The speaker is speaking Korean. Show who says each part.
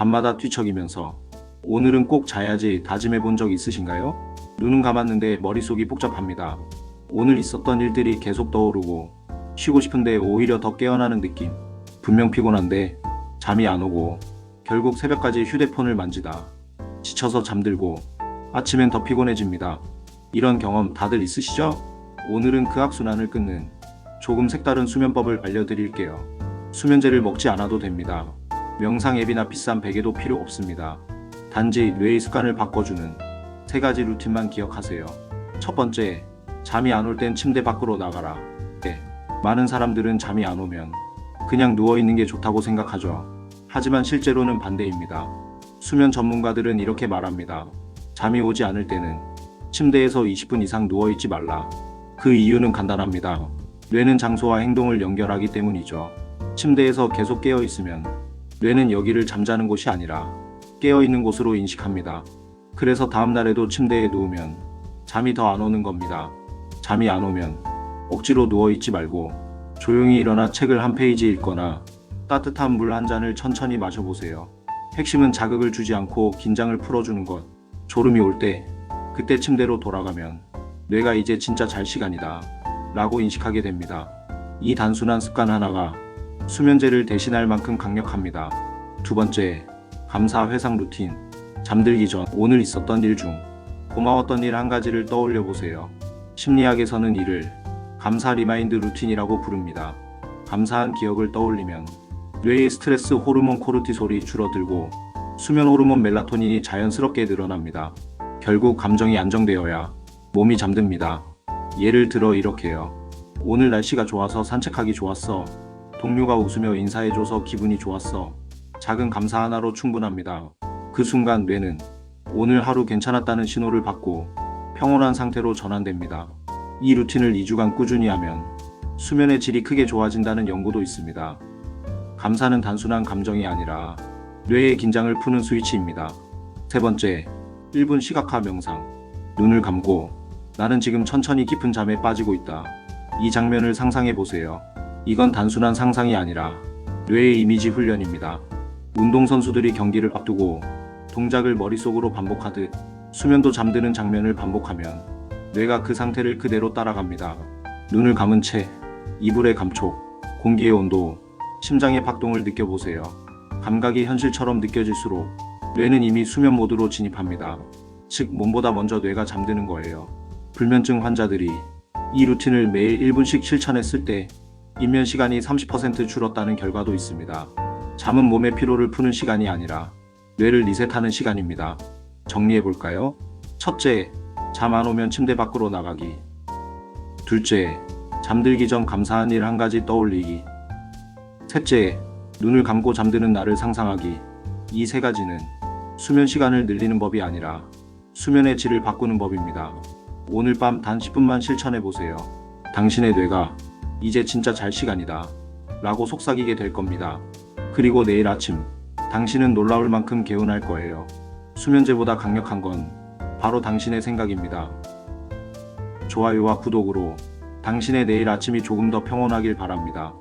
Speaker 1: 밤마다 뒤척이면서 오늘은 꼭 자야지 다짐해 본 적 있으신가요? 눈은 감았는데 머릿속이 복잡합니다. 오늘 있었던 일들이 계속 떠오르고 쉬고 싶은데 오히려 더 깨어나는 느낌. 분명 피곤한데 잠이 안 오고 결국 새벽까지 휴대폰을 만지다 지쳐서 잠들고 아침엔 더 피곤해집니다. 이런 경험 다들 있으시죠? 오늘은 그 악순환을 끊는 조금 색다른 수면법을 알려드릴게요. 수면제를 먹지 않아도 됩니다. 명상 앱이나 비싼 베개도 필요 없습니다. 단지 뇌의 습관을 바꿔주는 세 가지 루틴만 기억하세요. 첫 번째, 잠이 안 올 땐 침대 밖으로 나가라. 네, 많은 사람들은 잠이 안 오면 그냥 누워 있는 게 좋다고 생각하죠. 하지만 실제로는 반대입니다. 수면 전문가들은 이렇게 말합니다. 잠이 오지 않을 때는 침대에서 20분 이상 누워 있지 말라. 그 이유는 간단합니다. 뇌는 장소와 행동을 연결하기 때문이죠. 침대에서 계속 깨어 있으면 뇌는 여기를 잠자는 곳이 아니라 깨어 있는 곳으로 인식합니다. 그래서 다음날에도 침대에 누우면 잠이 더 안 오는 겁니다. 잠이 안 오면 억지로 누워 있지 말고 조용히 일어나 책을 한 페이지 읽거나 따뜻한 물 한 잔을 천천히 마셔보세요. 핵심은 자극을 주지 않고 긴장을 풀어주는 것. 졸음이 올 때 그때 침대로 돌아가면 뇌가 이제 진짜 잘 시간이다 라고 인식하게 됩니다. 이 단순한 습관 하나가 수면제를 대신할 만큼 강력합니다. 두 번째, 감사 회상 루틴. 잠들기 전 오늘 있었던 일 중 고마웠던 일 한 가지를 떠올려 보세요. 심리학에서는 이를 감사 리마인드 루틴이라고 부릅니다. 감사한 기억을 떠올리면 뇌의 스트레스 호르몬 코르티솔이 줄어들고 수면 호르몬 멜라토닌이 자연스럽게 늘어납니다. 결국 감정이 안정되어야 몸이 잠듭니다. 예를 들어 이렇게요. 오늘 날씨가 좋아서 산책하기 좋았어. 동료가 웃으며 인사해줘서 기분이 좋았어. 작은 감사 하나로 충분합니다. 그 순간 뇌는 오늘 하루 괜찮았다는 신호를 받고 평온한 상태로 전환됩니다. 이 루틴을 2주간 꾸준히 하면 수면의 질이 크게 좋아진다는 연구도 있습니다. 감사는 단순한 감정이 아니라 뇌의 긴장을 푸는 스위치입니다. 세 번째, 1분 시각화 명상. 눈을 감고 나는 지금 천천히 깊은 잠에 빠지고 있다. 이 장면을 상상해 보세요. 이건 단순한 상상이 아니라 뇌의 이미지 훈련입니다. 운동선수들이 경기를 앞두고 동작을 머릿속으로 반복하듯 수면도 잠드는 장면을 반복하면 뇌가 그 상태를 그대로 따라갑니다. 눈을 감은 채 이불의 감촉, 공기의 온도, 심장의 박동을 느껴보세요. 감각이 현실처럼 느껴질수록 뇌는 이미 수면 모드로 진입합니다. 즉, 몸보다 먼저 뇌가 잠드는 거예요. 불면증 환자들이 이 루틴을 매일 1분씩 실천했을 때 입면 시간이 30% 줄었다는 결과도 있습니다. 잠은 몸의 피로를 푸는 시간이 아니라 뇌를 리셋하는 시간입니다. 정리해 볼까요? 첫째, 잠 안 오면 침대 밖으로 나가기. 둘째, 잠들기 전 감사한 일 한 가지 떠올리기. 셋째, 눈을 감고 잠드는 나를 상상하기. 이 세 가지는 수면 시간을 늘리는 법이 아니라 수면의 질을 바꾸는 법입니다. 오늘 밤 단 10분만 실천해 보세요. 당신의 뇌가 이제 진짜 잘 시간이다. 라고 속삭이게 될 겁니다. 그리고 내일 아침, 당신은 놀라울 만큼 개운할 거예요. 수면제보다 강력한 건 바로 당신의 생각입니다. 좋아요와 구독으로 당신의 내일 아침이 조금 더 평온하길 바랍니다.